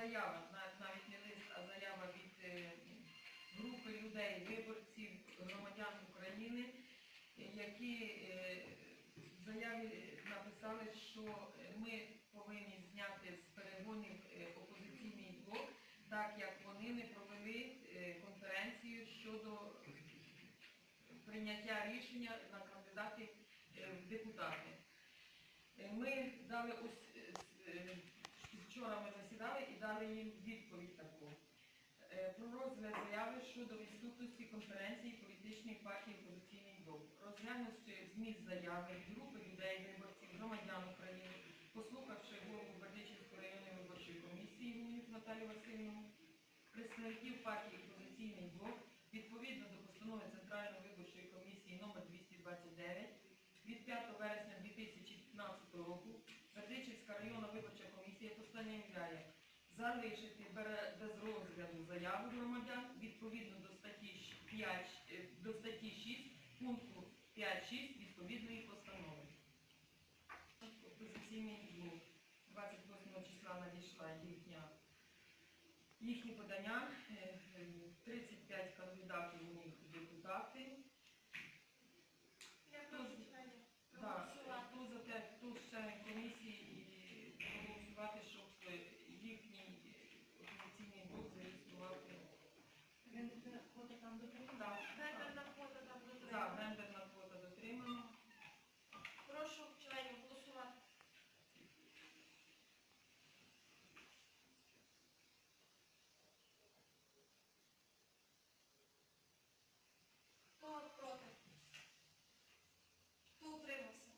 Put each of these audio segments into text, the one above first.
заява, навіть не лист, а заява від е, групи людей, виборців, громадян України, які е, в заяві написали, що ми повинні зняти з перегонів е, опозиційний блок, так як вони не провели конференцію щодо прийняття рішення на кандидатів в депутати. Ми дали ось вчора ми засідали і дали їм відповідь таку. Е, Про розгляд заяви щодо відсутності конференції політичної партії «Опозиційний блок». Розглянувши зміст заяви групи людей, виборців, громадян України, послухавши голову Бердичівської районної виборчої комісії Гунюк Наталію Васильівну, представників партії «Опозиційний блок» відповідно до постанови Центральної виборчої комісії номер 229 від 5 вересня 2015 року Бердичівська районна виборча комісія постановляє залишити без розгляду заяву громадян відповідно до статті 5, е, до статті 6 пункту 5.6 відповідної постанови. Опозиційний блок 28 числа надійшла їхня їхні подання. Е, е, 35 кандидатів у них в депутати. Я Хто прошу з- членів Так, проголосувати. хто за те, хто з членів комісії і проголосувати, щоб е, їхній е, опозиційний блок зареєструвати. Так, Гендерна квота там Так, дотримана. гендерна квота дотримана. Прошу членів голосувати. Хто проти? Хто утримався?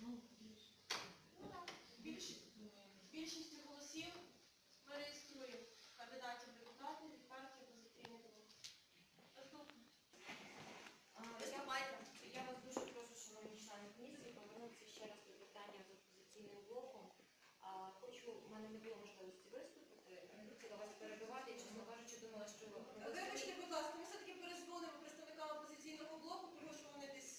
Ну, Ну так, більшість. Більшістю голосів ми реєструємо кандидатів в депутати від партії «Опозиційний блок». Наступне. Виступайте. Я вас дуже прошу, шановні члени комісії, повернутися ще раз до питання з опозиційним блоком. А, Хочу, в мене не було можливості виступити, не хотіла вас перебивати, і, чесно кажучи, думала, що Вибачте, будь ласка, ми все-таки перезвонимо представникам опозиційного блоку, тому що вони десь...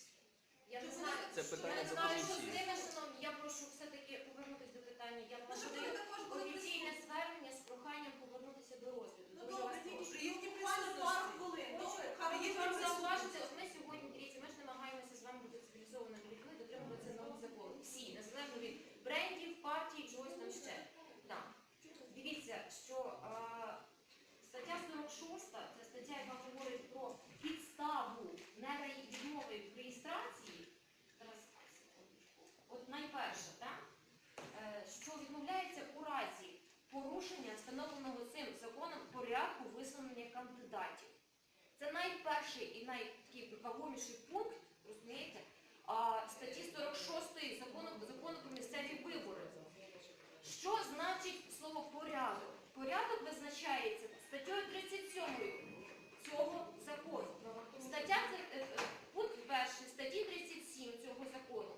Я не знаю, Це я питання не до знаю, що з комісії. ними, шановні, я прошу все-таки повернутися до питання. Я Ну, щоб даю вони також були офіційне присутні. звернення з проханням повернутися до розгляду. Ну Дуже вас добре, прошу. тільки їхні буквально пару хвилин. Добре, хай Хочу вам зауважити, от ми сьогодні, дивіться, ми ж намагаємося з вами бути цивілізованими людьми, дотримуватися наук закону. Всі, незалежно від брендів, партій, чогось там ще. Так. Дивіться, що а, стаття 46, це стаття, яка говорить про підставу нереї- відмови в реєстрації. Зараз, секундочку. От найперше, так? Е, що відмовляється у разі порушення встановленого цим законом порядку висунення кандидатів. Це найперший і найвагоміший пункт, розумієте, статті 46 закону, закону про місцеві вибори. Що значить слово порядок визначається статтею 37 цього закону. Стаття це, е, е, пункт перший статті 37 цього закону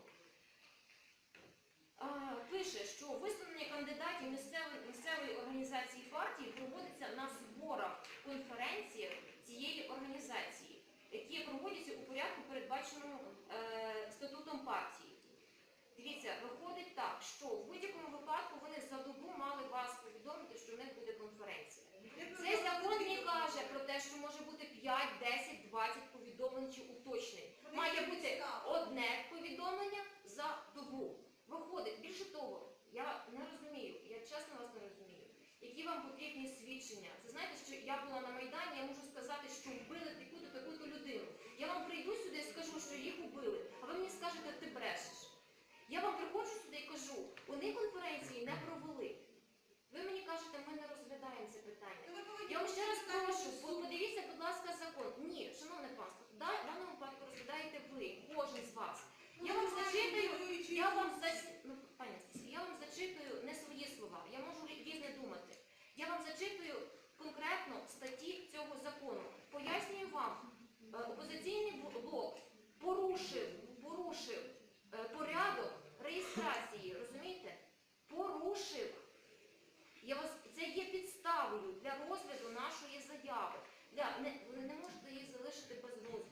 а, пише, що висунення кандидатів місцевої, місцевої організації партії проводиться на зборах, конференціях цієї організації, які проводяться у порядку, передбаченому е, статутом партії. Дивіться, виходить так, що в будь-якому випадку вони за добу мали вас повідомити, що в них буде конференція. Цей закон не каже про те, що може Да, не, не можете її залишити без розгляду.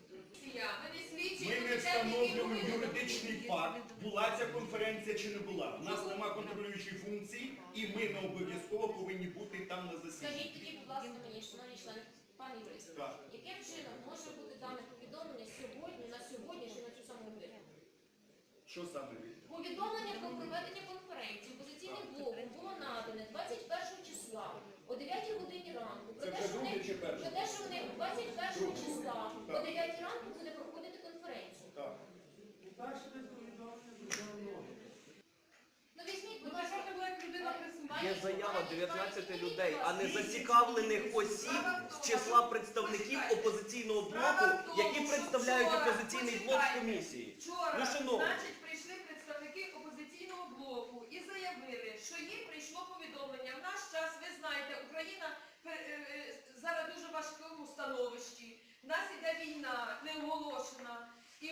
Ми не встановлюємо юридичний факт, була ця конференція чи не була. У нас нема контролюючої функції, і ми не обов'язково повинні бути там на засіданні. Скажіть тоді, будь ласка, мені, шановні члени, пан юрист, яким чином може бути дане повідомлення сьогодні, на сьогодні чи на цю саму годину? Що саме ви? Повідомлення про проведення конференції опозиційних блоку було надане 21 числа о 9 годині ранку. Про Це те, вже що друге вони, чи перше? про те, що вони 21 числа о Так. 9 ранку буде проходити конференція. Так. Ну візьміть, Ну, будь ласка, людина присутня? Є заява 19 людей, а не зацікавлених осіб з числа представників опозиційного блоку, які представляють опозиційний блок в комісії. Вчора, Ну, шановні. значить, прийшли представники опозиційного блоку і заявили, що їм прийшло повідомлення. В наш час, ви знаєте, Україна е, е, зараз дуже в важкому становищі. В нас іде війна. І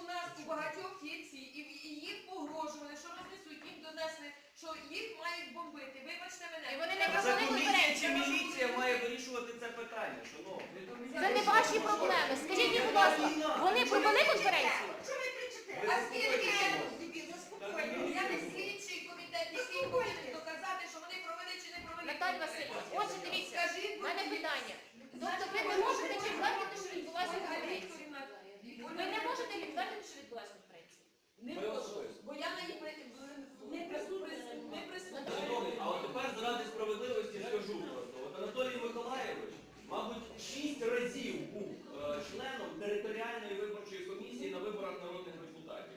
у нас у багатьох є ці, і, їх погрожували, що рознесуть, їм донесли, що їх мають бомбити. Вибачте мене. І вони не Треба провели комісія чи конференцію. міліція має вирішувати це питання, шановні? Це не ваші проблеми. Скажіть мені, будь ласка, вони провели конференцію? Що ви кричите? Ви А скільки заспокойтеся. я не слідчий комітет, який повинен доказати, що вони провели чи не провели. Наталь Васильівна, отже, дивіться, Скажіть, в мене будь питання. Тобто ви не можете підтвердити, що відбулася конференція? Ви не можете підтвердити, що відбулася конференція? Не Ви можу, особисто. бо я на її при- не присутня. Не присутня. Шановні, а от тепер заради справедливості скажу просто. От Анатолій Миколаєвич, мабуть, шість разів був е, членом територіальної виборчої комісії на виборах народних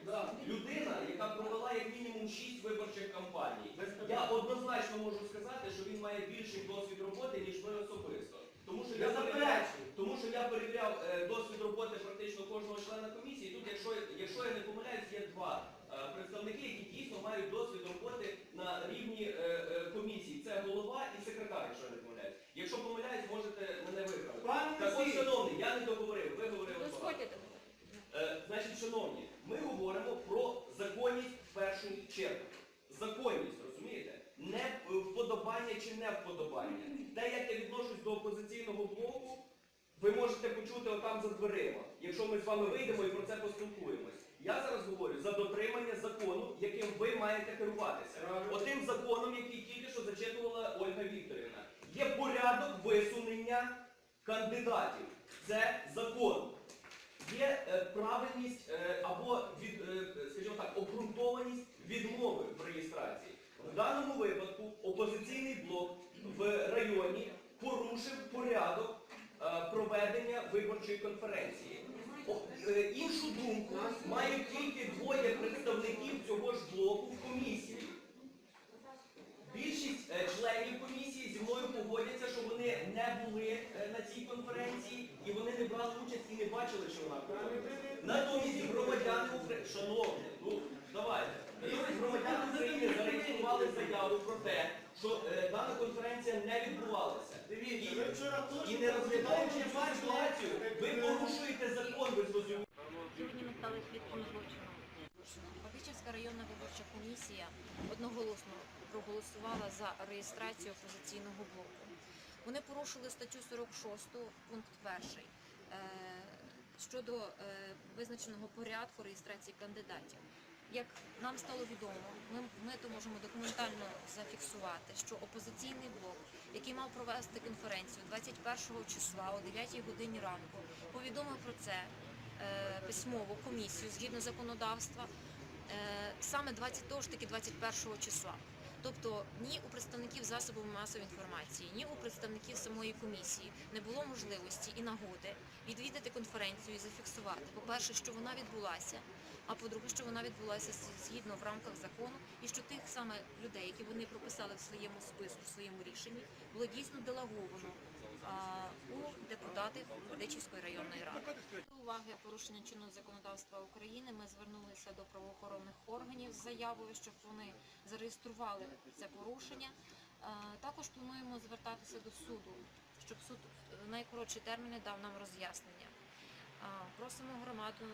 депутатів. Людина, яка провела як мінімум шість виборчих кампаній. Я однозначно можу сказати, що він має більший досвід роботи, ніж ви особисто. Тому що я, перевіряв, тому що я перевіряв е, досвід роботи практично кожного члена комісії. Тут, якщо, якщо я не помиляюсь, є два е, представники, які дійсно мають досвід роботи на рівні е, е, комісії. Це голова і секретар, якщо я не помиляюсь. Якщо помиляюсь, можете мене виправити. Так от, шановний, я не договорив, ви говорили багато. Дозвольте до Е, Значить, шановні, ми говоримо про законність в першу чергу. Законність, розумієте? Не е, вподобання чи не вподобання. Те, як я відношусь до опозиційного блоку, ви можете почути отам за дверима, якщо ми з вами вийдемо і про це поспілкуємось. Я зараз говорю за дотримання закону, яким ви маєте керуватися. Отим законом, який тільки що зачитувала Ольга Вікторівна. Є порядок висунення кандидатів. Це закон є е, правильність е, або від, е, скажімо так, обґрунтованість відмови в реєстрації. В даному випадку опозиційний блок в районі порушив порядок е, проведення виборчої конференції. Е, іншу думку мають тільки двоє представників цього ж блоку в комісії. Більшість е, членів комісії зі мною погодяться, що вони не були е, на цій конференції і вони не брали участь і не бачили, що вона проводиться. Натомість громадяни України, шановні, ну давайте. Натомість громадяни України зареєстрували заяву про те, що дана конференція не відбувалася. І, і не розглядаючи цю ситуацію, ви порушуєте закон, ви зрозуміли. Фактичівська районна виборча комісія одноголосно проголосувала за реєстрацію опозиційного блоку. Вони порушили статтю 46 пункт 1 е, щодо е, визначеного порядку реєстрації кандидатів. Як нам стало відомо, ми, ми то можемо документально зафіксувати, що опозиційний блок, який мав провести конференцію 21 числа о 9 годині ранку, повідомив про це е, письмову комісію згідно законодавства е, саме 20, того ж таки 21 числа. Тобто ні у представників засобів масової інформації, ні у представників самої комісії не було можливості і нагоди відвідати конференцію і зафіксувати, по-перше, що вона відбулася, а по-друге, що вона відбулася згідно в рамках закону, і що тих саме людей, які вони прописали в своєму списку, в своєму рішенні, було дійсно делеговано у депутатів Бердичівської районної ради. До уваги порушення чинного законодавства України ми звернулися до правоохоронних органів з заявою, щоб вони зареєстрували це порушення. Е, Також плануємо звертатися до суду, щоб суд в найкоротші терміни дав нам роз'яснення. Е, Просимо громаду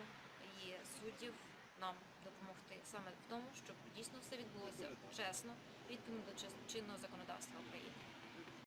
і суддів нам допомогти саме в тому, щоб дійсно все відбулося чесно, відповідно до чин- чинного законодавства України.